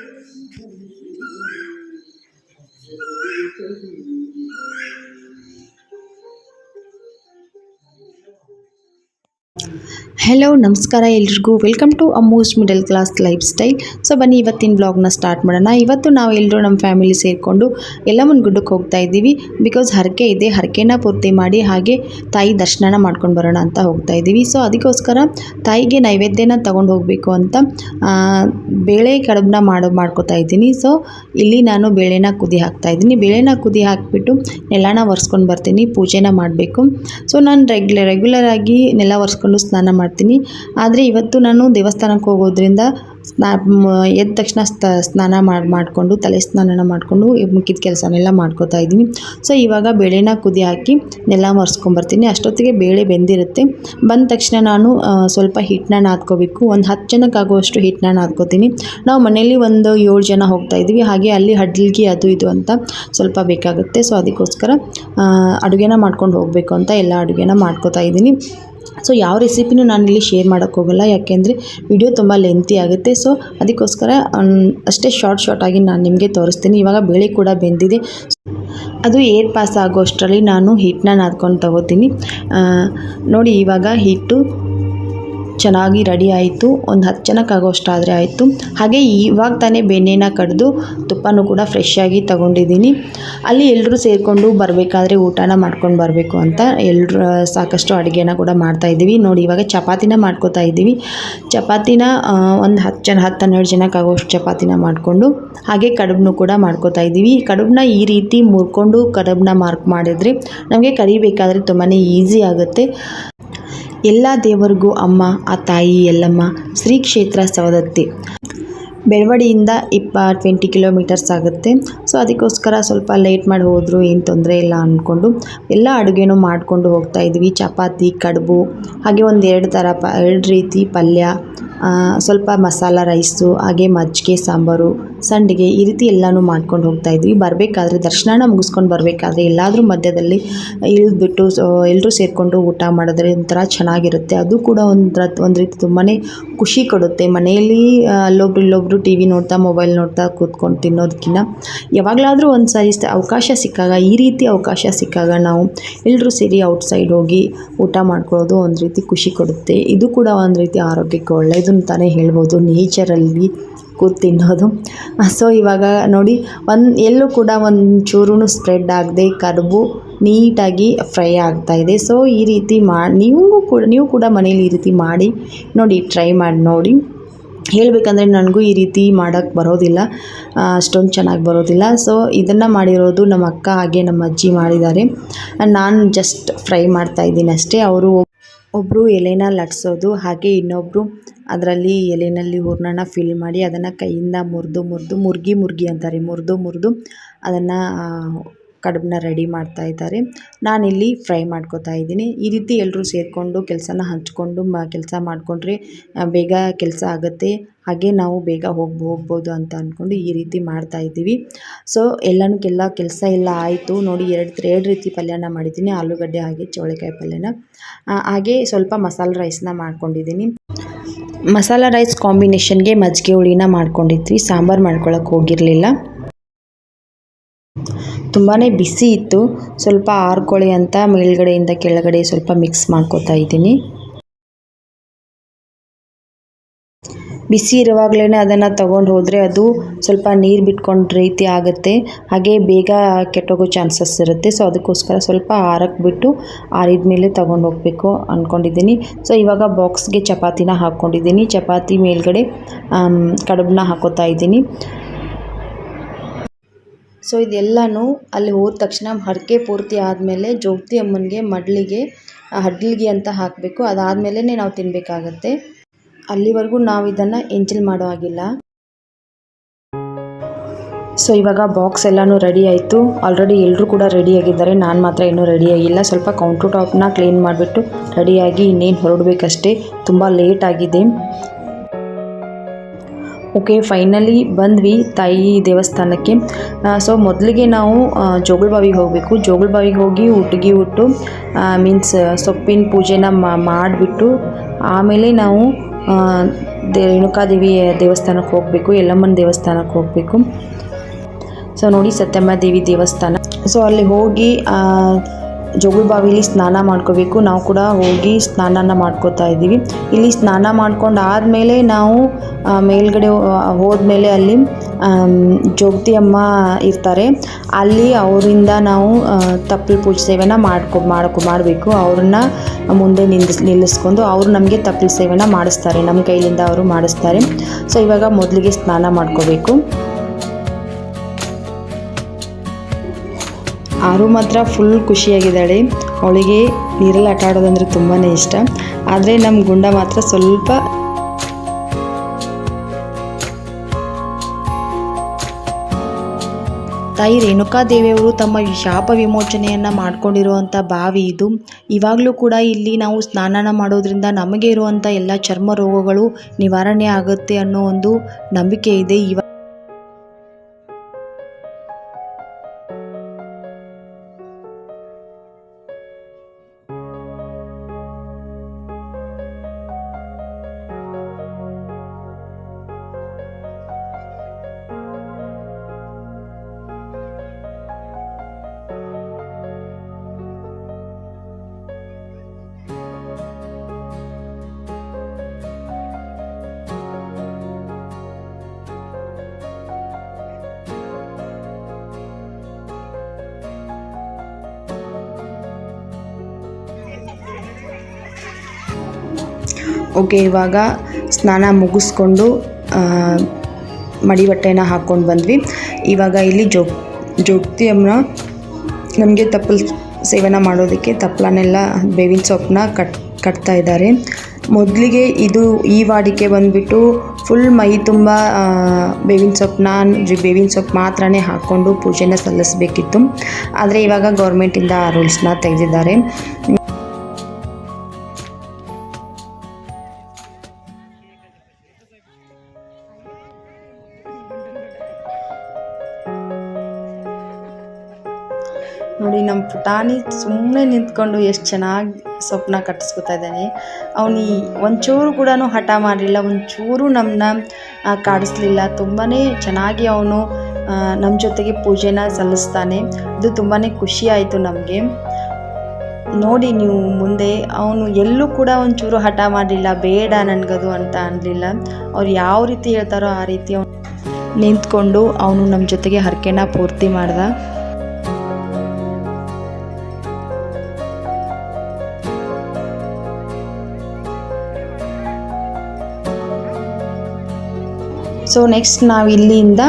Thank you. Hello ನಮಸ್ಕಾರ ಎಲ್ರಿಗೂ. Welcome to almost middle class life style so ಬನ್ನಿ, ಇವತ್ತಿನ ಬ್ಲಾಗ್ನ ಸ್ಟಾರ್ಟ್ ಮಾಡೋಣ. ಇವತ್ತು ನಾವು ಎಲ್ಲರೂ ನಮ್ಮ ಫ್ಯಾಮಿಲಿ ಸೇರಿಕೊಂಡು ಎಲ್ಲಮ್ಮನ ಗುಡ್ಡಕ್ಕೆ ಹೋಗ್ತಾ ಇದ್ದೀವಿ. ಬಿಕಾಸ್ ಹರಕೆ ಇದೆ, ಹರಕೆನ ಪೂರ್ತಿ ಮಾಡಿ ಹಾಗೆ ತಾಯಿ ದರ್ಶನನ ಮಾಡ್ಕೊಂಡು ಬರೋಣ ಅಂತ ಹೋಗ್ತಾ ಇದ್ದೀವಿ. ಸೊ ಅದಕ್ಕೋಸ್ಕರ ತಾಯಿಗೆ ನೈವೇದ್ಯನ ತಗೊಂಡು ಹೋಗಬೇಕು ಅಂತ ಬೇಳೆ ಕಡುಬನ್ನ ಮಾಡೋ, ಮಾಡ್ಕೋತಾ ಇದ್ದೀನಿ. ಸೊ ಇಲ್ಲಿ ನಾನು ಬೇಳೆನ ಕುದಿ ಹಾಕ್ತಾ ಇದ್ದೀನಿ. ಬೇಳೆನ ಕುದಿ ಹಾಕಿಬಿಟ್ಟು ನೆಲನ ಒರೆಸ್ಕೊಂಡು ಬರ್ತೀನಿ. ಪೂಜೆನ ಮಾಡಬೇಕು. ಸೊ ನಾನು ರೆಗ್ಯುಲರ್ ರೆಗ್ಯುಲರ್ ಆಗಿ ನೆಲ ಒರೆಸ್ಕೊಂಡು ಸ್ನಾನ ಮಾಡ್ತೀನಿ. ಆದರೆ ಇವತ್ತು ನಾನು ದೇವಸ್ಥಾನಕ್ಕೆ ಹೋಗೋದ್ರಿಂದ ಸ್ನಾ ಎದ್ದ ತಕ್ಷಣ ಸ್ನಾನ ಮಾಡಿ, ಮಾಡಿಕೊಂಡು ತಲೆ ಸ್ನಾನನ ಮಾಡಿಕೊಂಡು ಮುಖ್ಯದ ಕೆಲಸನೆಲ್ಲ ಮಾಡ್ಕೋತಾ ಇದ್ದೀನಿ. ಸೊ, ಇವಾಗ ಬೇಳೆನ ಕುದಿ ಹಾಕಿ ನೆಲ ಮರ್ಸ್ಕೊಂಬರ್ತೀನಿ. ಅಷ್ಟೊತ್ತಿಗೆ ಬೇಳೆ ಬೆಂದಿರುತ್ತೆ. ಬಂದ ತಕ್ಷಣ ನಾನು ಸ್ವಲ್ಪ ಹಿಟ್ಟನ್ನ ನಾದ್ಕೋಬೇಕು. ಒಂದು ಹತ್ತು ಜನಕ್ಕೆ ಆಗುವಷ್ಟು ಹಿಟ್ಟನ್ನ ನಾದ್ಕೋತೀನಿ. ನಾವು ಮನೇಲಿ ಒಂದು ಏಳು ಜನ ಹೋಗ್ತಾ ಇದ್ದೀವಿ. ಹಾಗೆ ಅಲ್ಲಿ ಹಡ್ಲಿಗೆ ಅದು ಇದು ಅಂತ ಸ್ವಲ್ಪ ಬೇಕಾಗುತ್ತೆ. ಸೊ, ಅದಕ್ಕೋಸ್ಕರ ಅಡುಗೆನ ಮಾಡ್ಕೊಂಡು ಹೋಗಬೇಕು ಅಂತ ಎಲ್ಲ ಅಡುಗೆನ ಮಾಡ್ಕೋತಾ ಇದ್ದೀನಿ. ಸೊ ಯಾವ ರೆಸಿಪಿನೂ ನಾನಿಲ್ಲಿ ಶೇರ್ ಮಾಡೋಕ್ಕೆ ಹೋಗಲ್ಲ. ಯಾಕೆಂದರೆ ವಿಡಿಯೋ ತುಂಬ ಲೆಂತಿ ಆಗುತ್ತೆ. ಸೊ ಅದಕ್ಕೋಸ್ಕರ ಅಷ್ಟೇ ಶಾರ್ಟ್ ಶಾರ್ಟಾಗಿ ನಾನು ನಿಮಗೆ ತೋರಿಸ್ತೀನಿ. ಇವಾಗ ಬೆಳೆ ಕೂಡ ಬೆಂದಿದೆ. ಅದು ಏರ್ ಪಾಸ್ ಆಗೋ ಅಷ್ಟರಲ್ಲಿ ನಾನು ಹಿಟ್ಟನ್ನ ನಾದ್ಕೊಂಡು ತಗೋತೀನಿ. ನೋಡಿ, ಇವಾಗ ಹಿಟ್ಟು ಚೆನ್ನಾಗಿ ರೆಡಿ ಆಯಿತು. ಒಂದು ಹತ್ತು ಜನಕ್ಕೆ ಆಗೋಷ್ಟಾದರೆ ಆಯಿತು. ಹಾಗೆ ಇವಾಗ ತಾನೇ ಬೆಣ್ಣೆನ ಕಡಿದು ತುಪ್ಪನೂ ಕೂಡ ಫ್ರೆಶ್ ಆಗಿ ತಗೊಂಡಿದ್ದೀನಿ ಅಲ್ಲಿ ಎಲ್ಲರೂ ಸೇರಿಕೊಂಡು ಬರಬೇಕಾದ್ರೆ ಊಟನ ಮಾಡ್ಕೊಂಡು ಬರಬೇಕು ಅಂತ ಎಲ್ಲರೂ ಸಾಕಷ್ಟು ಅಡುಗೆನ ಕೂಡ ಮಾಡ್ತಾಯಿದ್ದೀವಿ ನೋಡಿ, ಇವಾಗ ಚಪಾತಿನ ಮಾಡ್ಕೋತಾ ಇದ್ದೀವಿ. ಚಪಾತಿನ ಒಂದು ಹತ್ತು ಜನ, ಹತ್ತು ಹನ್ನೆರಡು ಜನಕ್ಕೆ ಆಗೋಷ್ಟು ಚಪಾತಿನ ಮಾಡಿಕೊಂಡು ಹಾಗೆ ಕಡುಬನ್ನು ಕೂಡ ಮಾಡ್ಕೋತಾ ಇದ್ದೀವಿ. ಕಡುಬನ್ನ ಈ ರೀತಿ ಮುರ್ಕೊಂಡು ಕಡುಬನ್ನ ಮಾರ್ಕ್ ಮಾಡಿದರೆ ನಮಗೆ ಕರಿಬೇಕಾದ್ರೆ ತುಂಬಾ ಈಸಿ ಆಗುತ್ತೆ. ಎಲ್ಲ ದೇವರಿಗೂ ಅಮ್ಮ ಆ ತಾಯಿ ಎಲ್ಲಮ್ಮ ಶ್ರೀ ಕ್ಷೇತ್ರ ಸವದತ್ತಿ. ಬೆಳವಡಿಯಿಂದ ಇಪ್ಪ ಟ್ವೆಂಟಿ ಕಿಲೋಮೀಟರ್ಸ್ ಆಗುತ್ತೆ. ಸೊ ಅದಕ್ಕೋಸ್ಕರ ಸ್ವಲ್ಪ ಲೇಟ್ ಮಾಡಿ ಹೋದರೂ, ಏನು ತೊಂದರೆ ಇಲ್ಲ ಅಂದ್ಕೊಂಡು ಎಲ್ಲ ಅಡುಗೆನೂ ಮಾಡಿಕೊಂಡು ಹೋಗ್ತಾ ಇದ್ವಿ. ಚಪಾತಿ, ಕಡುಬು, ಹಾಗೆ ಒಂದು ಎರಡು ಥರ ಪ, ಎರಡು ರೀತಿ ಪಲ್ಯ ಸ್ವಲ್ಪ ಮಸಾಲ ರೈಸು, ಹಾಗೆ ಮಜ್ಜಿಗೆ, ಸಾಂಬಾರು, ಸಂಡಿಗೆ ಈ ರೀತಿ ಎಲ್ಲನೂ ಮಾಡ್ಕೊಂಡು ಹೋಗ್ತಾ ಇದ್ವಿ. ಬರಬೇಕಾದ್ರೆ ದರ್ಶನನ ಮುಗಿಸ್ಕೊಂಡು ಬರಬೇಕಾದ್ರೆ ಎಲ್ಲಾದರೂ ಮಧ್ಯದಲ್ಲಿ ಇಳಿದ್ಬಿಟ್ಟು ಎಲ್ಲರೂ ಸೇರಿಕೊಂಡು ಊಟ ಮಾಡಿದ್ರೆ ಒಂಥರ ಚೆನ್ನಾಗಿರುತ್ತೆ. ಅದು ಕೂಡ ಒಂಥರ ಒಂದು ರೀತಿ ತುಂಬಾ ಖುಷಿ ಕೊಡುತ್ತೆ. ಮನೆಯಲ್ಲಿ, ಅಲ್ಲೊಬ್ರು ಇಲ್ಲೊಬ್ರು ಟಿ ವಿ ನೋಡ್ತಾ, ಮೊಬೈಲ್ ನೋಡ್ತಾ ಕೂತ್ಕೊಂಡು ತಿನ್ನೋದಕ್ಕಿಂತ ಯಾವಾಗಲಾದರೂ ಒಂದು ಸಾರಿ ಅವಕಾಶ ಸಿಕ್ಕಾಗ, ಈ ರೀತಿ ಅವಕಾಶ ಸಿಕ್ಕಾಗ ನಾವು ಎಲ್ಲರೂ ಸೇರಿ ಔಟ್ಸೈಡ್ ಹೋಗಿ ಊಟ ಮಾಡ್ಕೊಳ್ಳೋದು ಒಂದು ರೀತಿ ಖುಷಿ ಕೊಡುತ್ತೆ. ಇದು ಕೂಡ ಒಂದು ರೀತಿ ಆರೋಗ್ಯಕ್ಕೆ ಒಳ್ಳೆಯದು ಅಂತಲೇ ಹೇಳ್ಬೋದು. ನೇಚರಲ್ಲಿ ಕೂತು ತಿನ್ನೋದು. ಸೊ ಇವಾಗ ನೋಡಿ, ಒಂದು ಎಲ್ಲೂ ಕೂಡ ಒಂದು ಚೂರು ಸ್ಪ್ರೆಡ್ ಆಗದೆ ಕಡುಬು ನೀಟಾಗಿ ಫ್ರೈ ಆಗ್ತಾ ಇದೆ. ಸೊ ಈ ರೀತಿ ಮಾಡಿ ನೀವು ಕೂಡ ನೀವು ಕೂಡ ಮನೇಲಿ ಈ ರೀತಿ ಮಾಡಿ ನೋಡಿ ಟ್ರೈ ಮಾಡಿ ನೋಡಿ. ಹೇಳಬೇಕಂದ್ರೆ ನನಗೂ ಈ ರೀತಿ ಮಾಡೋಕ್ಕೆ ಬರೋದಿಲ್ಲ. ಅಷ್ಟೊಂದು ಚೆನ್ನಾಗಿ ಬರೋದಿಲ್ಲ. ಸೊ ಇದನ್ನು ಮಾಡಿರೋದು ನಮ್ಮ ಅಕ್ಕ, ಹಾಗೆ ನಮ್ಮ ಅಜ್ಜಿ ಮಾಡಿದ್ದಾರೆ. ನಾನು ಜಸ್ಟ್ ಫ್ರೈ ಮಾಡ್ತಾ ಇದ್ದೀನಿ ಅಷ್ಟೇ. ಅವರು ಒಬ್ಬರು ಎಲೆನ ಲಟ್ಸೋದು, ಹಾಗೆ ಇನ್ನೊಬ್ಬರು ಅದರಲ್ಲಿ ಎಲೆನಲ್ಲಿ ಹೂರ್ಣನ ಫಿಲ್ ಮಾಡಿ ಅದನ್ನು ಕೈಯಿಂದ ಮುರಿದು ಮುರಿದು ಮುರುಗಿ ಮುರುಗಿ ಅಂತಾರೆ. ಮುರಿದು ಮುರಿದು ಅದನ್ನು ಕಡುಬನ್ನ ರೆಡಿ ಮಾಡ್ತಾ ಇದ್ದಾರೆ. ನಾನಿಲ್ಲಿ ಫ್ರೈ ಮಾಡ್ಕೋತಾ ಇದ್ದೀನಿ. ಈ ರೀತಿ ಎಲ್ಲರೂ ಸೇರಿಕೊಂಡು ಕೆಲಸನ ಹಂಚ್ಕೊಂಡು ಮ, ಕೆಲಸ ಮಾಡಿಕೊಂಡ್ರೆ ಬೇಗ ಕೆಲಸ ಆಗುತ್ತೆ. ಹಾಗೆ ನಾವು ಬೇಗ ಹೋಗಿ, ಹೋಗ್ಬೋದು ಅಂತ ಅಂದ್ಕೊಂಡು ಈ ರೀತಿ ಮಾಡ್ತಾ ಇದ್ದೀವಿ. ಸೊ ಎಲ್ಲನೂ ಎಲ್ಲ ಕೆಲಸ ಎಲ್ಲ ಆಯಿತು. ನೋಡಿ, ಎರಡು ಎರಡು ರೀತಿ ಪಲ್ಯನ ಮಾಡಿದ್ದೀನಿ. ಆಲೂಗಡ್ಡೆ ಹಾಗೆ ಚೌಳಿಕಾಯಿ ಪಲ್ಯನ. ಹಾಗೆ ಸ್ವಲ್ಪ ಮಸಾಲೆ ರೈಸ್ನ ಮಾಡ್ಕೊಂಡಿದ್ದೀನಿ. ಮಸಾಲ ರೈಸ್ ಕಾಂಬಿನೇಷನ್ಗೆ ಮಜ್ಜಿಗೆ ಹುಳಿನ ಮಾಡ್ಕೊಂಡಿದ್ವಿ. ಸಾಂಬಾರು ಮಾಡ್ಕೊಳಕ್ಕೆ ಹೋಗಿರಲಿಲ್ಲ. ತುಂಬಾ ಬಿಸಿ ಇತ್ತು. ಸ್ವಲ್ಪ ಆರ್ಕೊಳ್ಳಿ ಅಂತ ಮೇಲ್ಗಡೆಯಿಂದ ಕೆಳಗಡೆ ಸ್ವಲ್ಪ ಮಿಕ್ಸ್ ಮಾಡ್ಕೋತಾ ಇದ್ದೀನಿ. ಬಿಸಿ ಇರುವಾಗಲೇ ಅದನ್ನು ತಗೊಂಡು ಹೋದರೆ ಅದು ಸ್ವಲ್ಪ ನೀರು ಬಿಟ್ಕೊಂಡು ರೀತಿ ಆಗುತ್ತೆ. ಹಾಗೆ ಬೇಗ ಕೆಟ್ಟೋಗೋ ಚಾನ್ಸಸ್ ಇರುತ್ತೆ. ಸೊ ಅದಕ್ಕೋಸ್ಕರ ಸ್ವಲ್ಪ ಆರಕ್ಕೆ ಬಿಟ್ಟು ಆರಿದ ಮೇಲೆ ತಗೊಂಡು ಹೋಗಬೇಕು ಅಂದ್ಕೊಂಡಿದ್ದೀನಿ ಸೊ ಇವಾಗ ಬಾಕ್ಸ್ಗೆ ಚಪಾತಿನ ಹಾಕ್ಕೊಂಡಿದ್ದೀನಿ ಚಪಾತಿ ಮೇಲ್ಗಡೆ ಕಡುಬನ್ನ ಹಾಕೋತಾ ಇದ್ದೀನಿ. ಸೊ ಇದೆಲ್ಲನೂ ಅಲ್ಲಿ ಹೋದ ತಕ್ಷಣ ಹರಕೆ ಪೂರ್ತಿ ಆದಮೇಲೆ ಜ್ಯೋತಿ ಅಮ್ಮನಿಗೆ, ಮಡ್ಲಿಗೆ ಹಡ್ಲಿಗೆ ಅಂತ ಹಾಕಬೇಕು. ಅದಾದಮೇಲೆ ನಾವು ತಿನ್ನಬೇಕಾಗತ್ತೆ ಅಲ್ಲಿವರೆಗೂ ನಾವು ಇದನ್ನು ಎಂಜಲ್ ಮಾಡೋ ಹಾಗಿಲ್ಲ. ಸೊ ಇವಾಗ ಬಾಕ್ಸ್ ಎಲ್ಲನೂ ರೆಡಿ ಆಯಿತು. ಆಲ್ರೆಡಿ ಎಲ್ಲರೂ ಕೂಡ ರೆಡಿಯಾಗಿದ್ದಾರೆ ನಾನು ಮಾತ್ರ ಇನ್ನೂ ರೆಡಿಯಾಗಿಲ್ಲ ಸ್ವಲ್ಪ ಕೌಂಟ್ರ್ ಟಾಪ್ನ ಕ್ಲೀನ್ ಮಾಡಿಬಿಟ್ಟು ರೆಡಿಯಾಗಿ ಇನ್ನೇನು ಹೊರಡಬೇಕಷ್ಟೇ. ತುಂಬ ಲೇಟ್ ಆಗಿದೆ. ಓಕೆ ಫೈನಲಿ ಬಂದ್ವಿ ತಾಯಿ ದೇವಸ್ಥಾನಕ್ಕೆ. ಸೊ ಮೊದಲಿಗೆ ನಾವು ಜೋಗುಳಬಾವಿಗೆ ಹೋಗಬೇಕು. ಜೋಗುಳಬಾವಿಗೆ ಹೋಗಿ ಹುಟ್ಟಿಗೆ ಹುಟ್ಟು ಮೀನ್ಸ್ ಸೊಪ್ಪಿನ ಪೂಜೆನ ಮಾಡಿಬಿಟ್ಟು, ಆಮೇಲೆ ನಾವು ದೇ, ರೇಣುಕಾದೇವಿ ದೇವಸ್ಥಾನಕ್ಕೆ ಹೋಗಬೇಕು, ಯಲ್ಲಮ್ಮನ ದೇವಸ್ಥಾನಕ್ಕೆ ಹೋಗಬೇಕು. ಸೊ ನೋಡಿ ಸತ್ಯಮ್ಮ ದೇವಿ ದೇವಸ್ಥಾನ. ಸೊ ಅಲ್ಲಿ ಹೋಗಿ ಜೋಗುಳ ಬಾವಿಲಿ ಸ್ನಾನ ಮಾಡ್ಕೋಬೇಕು. ನಾವು ಕೂಡ ಹೋಗಿ ಸ್ನಾನನ ಮಾಡ್ಕೋತಾ ಇದ್ದೀವಿ. ಇಲ್ಲಿ ಸ್ನಾನ ಮಾಡ್ಕೊಂಡು ಆದಮೇಲೆ ನಾವು ಮೇಲ್ಗಡೆ ಹೋದ್ಮೇಲೆ ಅಲ್ಲಿ ಜೋಗತಿ ಅಮ್ಮ ಇರ್ತಾರೆ. ಅಲ್ಲಿ ಅವರಿಂದ ನಾವು ತಪ್ಪಲು ಪೂಜೆ ಸೇವೆನ ಮಾಡ್ಕೊ ಮಾಡ್ಕೊ, ಮಾಡಬೇಕು. ಅವ್ರನ್ನ ಮುಂದೆ ನಿಲ್ಲಿಸ್ ನಿಲ್ಲಿಸ್ಕೊಂಡು ಅವರು ನಮಗೆ ತಪ್ಪಲು ಸೇವೆನ ಮಾಡಿಸ್ತಾರೆ. ನಮ್ಮ ಕೈಲಿಂದ ಅವರು ಮಾಡಿಸ್ತಾರೆ. ಸೊ, ಇವಾಗ ಮೊದಲಿಗೆ ಸ್ನಾನ ಮಾಡ್ಕೋಬೇಕು. ಆರು ಮಾತ್ರ ಫುಲ್ ಖುಷಿಯಾಗಿದ್ದಾಳೆ. ಅವಳಿಗೆ ನೀರಲ್ಲಿ ಆಟ ಆಡೋದಂದ್ರೆ ತುಂಬಾ ಇಷ್ಟ. ಆದರೆ ನಮ್ಮ ಗುಂಡ ಮಾತ್ರ ಸ್ವಲ್ಪ ತಾಯಿ ರೇಣುಕಾದೇವಿಯವರು ತಮ್ಮ ಶಾಪ ವಿಮೋಚನೆಯನ್ನು ಮಾಡ್ಕೊಂಡಿರುವಂಥ ಬಾವಿ ಇದು. ಇವಾಗಲೂ ಕೂಡ ಇಲ್ಲಿ ನಾವು ಸ್ನಾನ ಮಾಡೋದ್ರಿಂದ ನಮಗೆ ಇರುವಂಥ ಎಲ್ಲ ಚರ್ಮ ರೋಗಗಳು ನಿವಾರಣೆ ಆಗುತ್ತೆ ಅನ್ನೋ ಒಂದು ನಂಬಿಕೆ ಇದೆ. ಇವಾಗ ಓಕೆ, ಇವಾಗ ಸ್ನಾನ ಮುಗಿಸ್ಕೊಂಡು ಮಡಿ ಬಟ್ಟೆನ ಹಾಕ್ಕೊಂಡು ಬಂದ್ವಿ. ಇವಾಗ ಇಲ್ಲಿ ಜೋಗ್ ಜೋಗ್ತಿ ನಮಗೆ ತಪ್ಪಲ್ ಸೇವನೆ ಮಾಡೋದಕ್ಕೆ ತಪ್ಪಲನ್ನೆಲ್ಲ ಬೇವಿನ ಸೊಪ್ಪನ್ನ ಕಟ್, ಕಟ್ತಾ ಇದ್ದಾರೆ. ಮೊದಲಿಗೆ ಇದು ಈ ವಾಡಿಕೆ ಬಂದುಬಿಟ್ಟು ಫುಲ್ ಮೈ ತುಂಬ ಬೇವಿನ ಸೊಪ್ಪನ್ನ ಬೇವಿನ ಸೊಪ್ಪು ಮಾತ್ರನೇ ಹಾಕ್ಕೊಂಡು ಪೂಜೆನ ಸಲ್ಲಿಸಬೇಕಿತ್ತು. ಆದರೆ ಇವಾಗ ಗೌರ್ಮೆಂಟಿಂದ ಆ ರೂಲ್ಸ್ನ ತೆಗೆದಿದ್ದಾರೆ. ಪುಟಾಣಿ ಸುಮ್ಮನೆ ನಿಂತ್ಕೊಂಡು ಎಷ್ಟು ಚೆನ್ನಾಗಿ ಸೊಪ್ಪನ್ನ ಕಟ್ಟಿಸ್ಕೊತಾ ಇದ್ದಾನೆ. ಅವನು ಒಂಚೂರು ಕೂಡ ಹಠ ಮಾಡಲಿಲ್ಲ, ಒಂಚೂರು ನಮ್ಮನ್ನ ಕಾಡಿಸ್ಲಿಲ್ಲ. ತುಂಬಾ ಚೆನ್ನಾಗಿ ಅವನು ನಮ್ಮ ಜೊತೆಗೆ ಪೂಜೆನ ಸಲ್ಲಿಸ್ತಾನೆ. ಅದು ತುಂಬಾ ಖುಷಿ ಆಯಿತು ನಮಗೆ. ನೋಡಿ ನೀವು ಮುಂದೆ, ಅವನು ಎಲ್ಲೂ ಕೂಡ ಒಂಚೂರು ಹಠ ಮಾಡಲಿಲ್ಲ, ಬೇಡ ನನಗದು ಅಂತ ಅನ್ನಲಿಲ್ಲ ಅವ್ರು ಯಾವ ರೀತಿ ಹೇಳ್ತಾರೋ ಆ ರೀತಿ ಅವನು ನಿಂತ್ಕೊಂಡು ಅವನು ನಮ್ಮ ಜೊತೆಗೆ ಹರಕೆನ ಪೂರ್ತಿ ಮಾಡ್ದ. ಸೊ ನೆಕ್ಸ್ಟ್ ನಾವು ಇಲ್ಲಿಂದ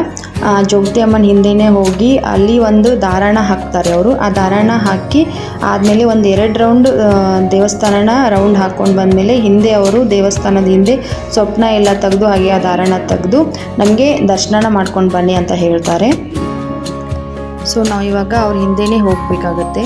ಜೋಗತಿ ಅಮ್ಮನ ಹಿಂದೆನೇ ಹೋಗಿ ಅಲ್ಲಿ ಒಂದು ದಾರಾಣ ಹಾಕ್ತಾರೆ ಅವರು. ಆ ದಾರಾಣ ಹಾಕಿ ಆದಮೇಲೆ ಒಂದು ಎರಡು ರೌಂಡ್ ದೇವಸ್ಥಾನನ ರೌಂಡ್ ಹಾಕ್ಕೊಂಡು ಬಂದಮೇಲೆ ಹಿಂದೆ ಅವರು ದೇವಸ್ಥಾನದ ಹಿಂದೆ ಸ್ವಪ್ನ ಎಲ್ಲ ತೆಗೆದು ಹಾಗೆ ಆ ದಾರಾಣ ತೆಗೆದು ನಮಗೆ ದರ್ಶನ ಮಾಡ್ಕೊಂಡು ಬನ್ನಿ ಅಂತ ಹೇಳ್ತಾರೆ. ಸೊ ನಾವು ಇವಾಗ ಅವ್ರ ಹಿಂದೆನೇ ಹೋಗಬೇಕಾಗತ್ತೆ.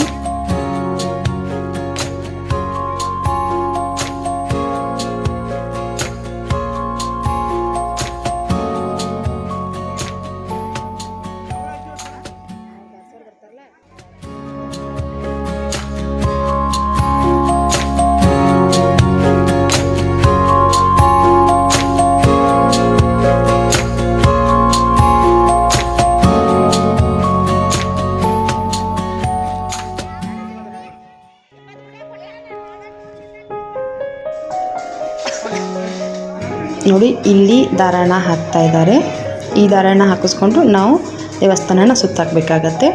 ನೋಡಿ, ಇಲ್ಲಿ ದಾರಾಣ ಹಾಕ್ತಾ ಇದ್ದಾರೆ. ಈ ದಾರಾಣ ಹಾಕಿಸ್ಕೊಂಡು ನಾವು ದೇವಸ್ಥಾನನ ಸುತ್ತಾಕಬೇಕಾಗತ್ತೆ.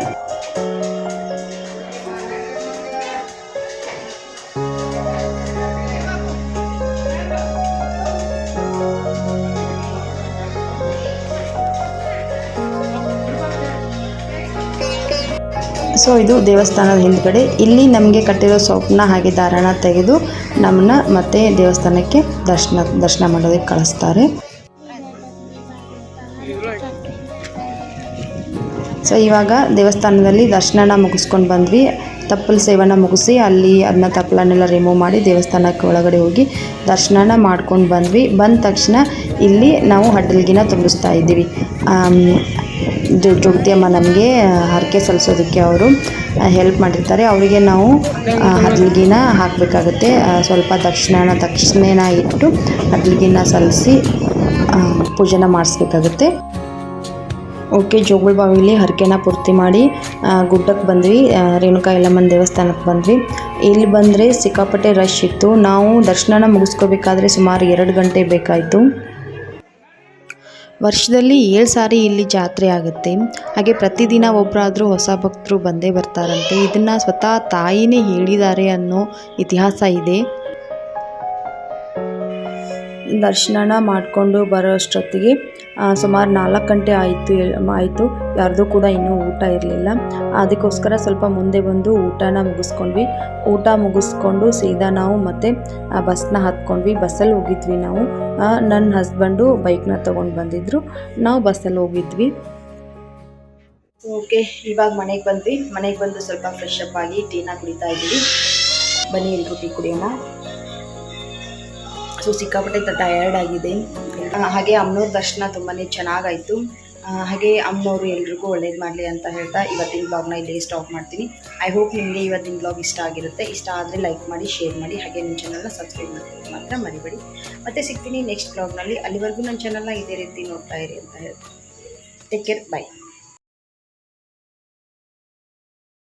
ಸೊ ಇದು ದೇವಸ್ಥಾನದ ಹಿಂದ್ಗಡೆ. ಇಲ್ಲಿ ನಮಗೆ ಕಟ್ಟಿರೋ ಸೊಪ್ಪನ್ನ ಹಾಗೆ ದಾರಾಣ ತೆಗೆದು ನಮ್ಮನ್ನ ಮತ್ತೆ ದೇವಸ್ಥಾನಕ್ಕೆ ದರ್ಶನ ದರ್ಶನ ಮಾಡೋದಕ್ಕೆ ಕಳಿಸ್ತಾರೆ. ಸೊ ಇವಾಗ ದೇವಸ್ಥಾನದಲ್ಲಿ ದರ್ಶನನ ಮುಗಿಸ್ಕೊಂಡು ಬಂದ್ವಿ. ತಪ್ಪಲ ಸೇವನ ಮುಗಿಸಿ ಅಲ್ಲಿ ಅದನ್ನ ತಪ್ಪಲನ್ನೆಲ್ಲ ರಿಮೂವ್ ಮಾಡಿ ದೇವಸ್ಥಾನಕ್ಕೆ ಒಳಗಡೆ ಹೋಗಿ ದರ್ಶನನ ಮಾಡ್ಕೊಂಡು ಬಂದ್ವಿ. ಬಂದ ತಕ್ಷಣ ಇಲ್ಲಿ ನಾವು ಹಡ್ಲಿಗಿನ ತುಂಬಿಸ್ತಾ ಇದ್ದೀವಿ. ಜೋಗ್ತಿಯಮ್ಮ ನಮಗೆ ಹರಕೆ ಸಲ್ಲಿಸೋದಕ್ಕೆ ಅವರು ಹೆಲ್ಪ್ ಮಾಡಿರ್ತಾರೆ. ಅವರಿಗೆ ನಾವು ಹದ್ಲಿಗಿನ ಹಾಕಬೇಕಾಗುತ್ತೆ. ಸ್ವಲ್ಪ ದಕ್ಷಿಣನ ದಕ್ಷಿಣೆನ ಇಟ್ಟು ಹದ್ಲಿಗಿನ ಸಲ್ಲಿಸಿ ಪೂಜೆನ ಮಾಡಿಸ್ಬೇಕಾಗುತ್ತೆ. ಓಕೆ, ಜೋಗುಳ ಬಾವಿಲಿ ಹರಕೆನ ಪೂರ್ತಿ ಮಾಡಿ ಗುಡ್ಡಕ್ಕೆ ಬಂದ್ವಿ. ರೇಣುಕಾ ಎಲ್ಲಮ್ಮನ ದೇವಸ್ಥಾನಕ್ಕೆ ಬಂದ್ವಿ. ಇಲ್ಲಿ ಬಂದರೆ ಸಿಕ್ಕಾಪಟ್ಟೆ ರಶ್ ಇತ್ತು. ನಾವು ದರ್ಶನನ ಮುಗಿಸ್ಕೋಬೇಕಾದ್ರೆ ಸುಮಾರು ಎರಡು ಗಂಟೆ ಬೇಕಾಯಿತು. ವರ್ಷದಲ್ಲಿ ಏಳು ಸಾರಿ ಇಲ್ಲಿ ಜಾತ್ರೆ ಆಗುತ್ತೆ. ಹಾಗೆ ಪ್ರತಿದಿನ ಒಬ್ಬರಾದರೂ ಹೊಸ ಭಕ್ತರು ಬಂದೇ ಬರ್ತಾರಂತೆ. ಇದನ್ನು ಸ್ವತಃ ತಾಯಿನೇ ಹೇಳಿದ್ದಾರೆ ಅನ್ನೋ ಇತಿಹಾಸ ಇದೆ. ದರ್ಶನನ ಮಾಡಿಕೊಂಡು ಬರೋ ಅಷ್ಟೊತ್ತಿಗೆ ಸುಮಾರು ನಾಲ್ಕು ಗಂಟೆ ಆಯಿತು ಆಯಿತು. ಯಾರ್ದು ಕೂಡ ಇನ್ನೂ ಊಟ ಇರಲಿಲ್ಲ. ಅದಕ್ಕೋಸ್ಕರ ಸ್ವಲ್ಪ ಮುಂದೆ ಬಂದು ಊಟನ ಮುಗಿಸ್ಕೊಂಡ್ವಿ. ಊಟ ಮುಗಿಸ್ಕೊಂಡು ಸೀದಾ ನಾವು ಮತ್ತೆ ಬಸ್ನ ಹತ್ಕೊಂಡ್ವಿ. ಬಸ್ಸಲ್ಲಿ ಹೋಗಿದ್ವಿ ನಾವು. ನನ್ನ ಹಸ್ಬೆಂಡು ಬೈಕ್ನ ತೊಗೊಂಡು ಬಂದಿದ್ರು. ನಾವು ಬಸ್ಸಲ್ಲಿ ಹೋಗಿದ್ವಿ. ಓಕೆ, ಇವಾಗ ಮನೆಗೆ ಬಂದ್ವಿ. ಮನೆಗೆ ಬಂದು ಸ್ವಲ್ಪ ಫ್ರೆಶ್ ಅಪ್ ಆಗಿ ಟೀನ ಕುಡಿತಾ ಇದ್ದೀವಿ. ಬನ್ನಿ ಎಲ್ಲರೂ ಟೀ ಕುಡಿಯೋಣ. ಸೊ ಸಿಕ್ಕಾಪಟ್ಟೆ ಟಯರ್ಡ್ ಆಗಿದೆ. ಹಾಗೆ ಅಮ್ಮನವ್ರ ದರ್ಶನ ತುಂಬಾ ಚೆನ್ನಾಗಾಯಿತು. ಹಾಗೆ ಅಮ್ಮನವರು ಎಲ್ರಿಗೂ ಒಳ್ಳೇದು ಮಾಡಲಿ ಅಂತ ಹೇಳ್ತಾ ಇವತ್ತಿನ ಬ್ಲಾಗ್ನ ಇಲ್ಲಿ ಸ್ಟಾಪ್ ಮಾಡ್ತೀನಿ. ಐ ಹೋಪ್ ನಿಮಗೆ ಇವತ್ತಿನ ಬ್ಲಾಗ್ ಇಷ್ಟ ಆಗಿರುತ್ತೆ. ಇಷ್ಟ ಆದರೆ ಲೈಕ್ ಮಾಡಿ ಶೇರ್ ಮಾಡಿ, ಹಾಗೆ ನನ್ನ ಚಾನಲ್ನ ಸಬ್ಸ್ಕ್ರೈಬ್ ಮಾಡಿ ಮಾತ್ರ ಮರಿಬೇಡಿ. ಮತ್ತೆ ಸಿಗ್ತೀನಿ ನೆಕ್ಸ್ಟ್ ಬ್ಲಾಗ್ನಲ್ಲಿ ಅಲ್ಲಿವರೆಗೂ ನನ್ನ ಚಾನಲ್ನ ಇದೇ ರೀತಿ ನೋಡ್ತಾ ಇರಿ ಅಂತ ಹೇಳ್ತೀನಿ ಟೇಕ್ ಕೇರ್ ಬೈ